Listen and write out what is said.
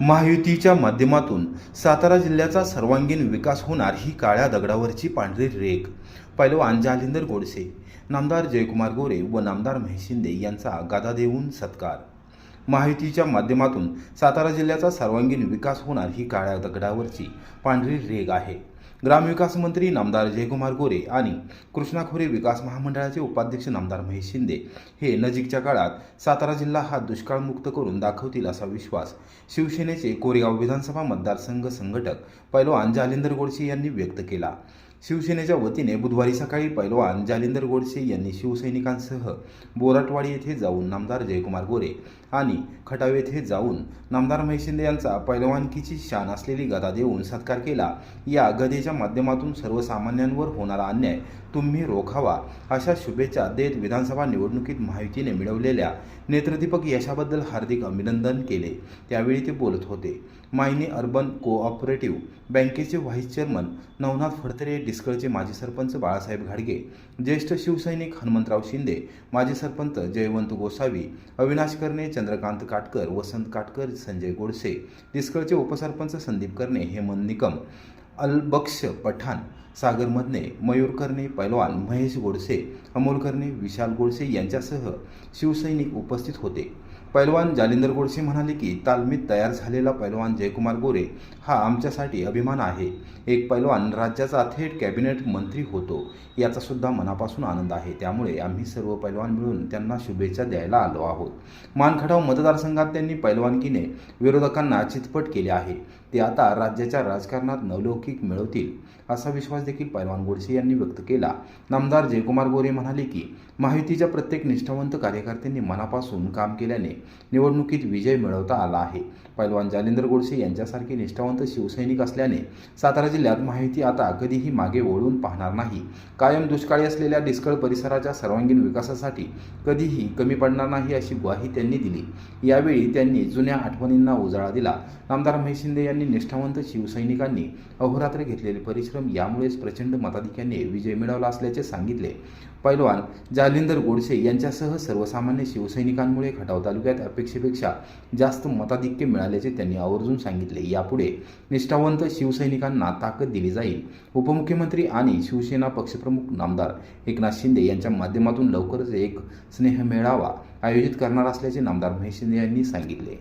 महायुतीच्या माध्यमातून सातारा जिल्ह्याचा सर्वांगीण विकास होणार ही काळ्या दगडावरची पांढरी रेख. पैलवान जालिंदर गोडसे नामदार जयकुमार गोरे व नामदार महेश शिंदे यांचा गादा देऊन सत्कार. महायुतीच्या माध्यमातून सातारा जिल्ह्याचा सर्वांगीण विकास होणार ही काळ्या दगडावरची पांढरी रेग आहे. ग्रामविकास मंत्री नामदार जयकुमार गोरे आणि कृष्णा खोरे विकास महामंडळाचे उपाध्यक्ष नामदार महेश शिंदे हे नजीकच्या काळात सातारा जिल्हा हा दुष्काळमुक्त करून दाखवतील असा विश्वास शिवसेनेचे कोरेगाव विधानसभा मतदारसंघ संघटक पैलवान जालिंदर गोडसे यांनी व्यक्त केला. शिवसेनेच्या वतीने बुधवारी सकाळी पैलवान जालिंदर गोडसे यांनी शिवसैनिकांसह बोराटवाडी येथे जाऊन नामदार जयकुमार गोरे आणि खटाव येथे जाऊन नामदार महेश शिंदे यांचा पैलवानकीची शान असलेली गदा देऊन सत्कार केला. या गदेच्या माध्यमातून सर्वसामान्यांवर होणारा अन्याय तुम्ही रोखावा अशा शुभेच्छा देत विधानसभा निवडणुकीत महायुतीने मिळवलेल्या नेत्रदीपक यशाबद्दल हार्दिक अभिनंदन केले. त्यावेळी ते बोलत होते. मायनी अर्बन कोऑपरेटिव्ह बँकेचे व्हाईस चेअरमन नवनाथ फडतरे डिस्कळचे माजी सरपंच बाळासाहेब घाडगे ज्येष्ठ शिवसैनिक हनुमंतराव शिंदे माजी सरपंच जयवंत गोसावी अविनाश कर्णे चंद्रकांत काटकर वसंत काटकर संजय गोडसे डिस्कळचे उपसरपंच संदीप कर्णे हेमंत निकम अलबक्ष पठाण सागर मदने मयूर कर्णे पैलवान महेश गोडसे अमोल कर्णे विशाल गोडसे यांच्यासह शिवसैनिक उपस्थित होते. पैलवान जालिंदर गोडसे म्हणाले की तालमीत तयार झालेला पैलवान जयकुमार गोरे हा आमच्यासाठी अभिमान आहे. एक पैलवान राज्याचा थेट कॅबिनेट मंत्री होतो याचा सुद्धा मनापासून आनंद आहे. त्यामुळे आम्ही सर्व पैलवान मिळून त्यांना शुभेच्छा द्यायला आलो आहोत. मानखटाव मतदारसंघात त्यांनी पैलवानकीने विरोधकांना चितपट केले आहे. ते आता राज्याच्या राजकारणात नवलौकिक मिळवतील असा विश्वास देखील पैलवान गोडसे यांनी व्यक्त केला. नामदार जयकुमार गोरे म्हणाले की महायुतीच्या प्रत्येक निष्ठावंत कार्यकर्त्यांनी मनापासून काम केल्याने निवडणुकीत विजय मिळवता आला आहे. पैलवान जालेंद्र गोडसे यांच्यासारखे निष्ठावंत शिवसैनिक असल्याने सातारा जिल्ह्यात महायुती आता कधीही मागे वळून पाहणार नाही. कायम दुष्काळी असलेल्या डिस्कळ परिसराच्या सर्वांगीण विकासासाठी कधीही कमी पडणार नाही अशी ग्वाही त्यांनी दिली. यावेळी त्यांनी जुन्या आठवणींना उजाळा दिला. नामदार महेश शिंदे यांनी निष्ठावंत शिवसैनिकांनी अहोरात्र घेतलेले परिश्रम यामुळे काँग्रेस प्रचंड मताधिक्याने विजय मिळवला असल्याचे सांगितले. पैलवान जालिंदर गोडसे यांच्यासह सर्वसामान्य शिवसैनिकांमुळे खटाव तालुक्यात अपेक्षेपेक्षा जास्त मताधिक्य मिळाल्याचे त्यांनी आवर्जून सांगितले. यापुढे निष्ठावंत शिवसैनिकांना ताकद दिली जाईल. उपमुख्यमंत्री आणि शिवसेना पक्षप्रमुख नामदार एकनाथ शिंदे यांच्या माध्यमातून लवकरच एक स्नेह मेळावा आयोजित करणार असल्याचे नामदार महेश शिंदे यांनी सांगितले.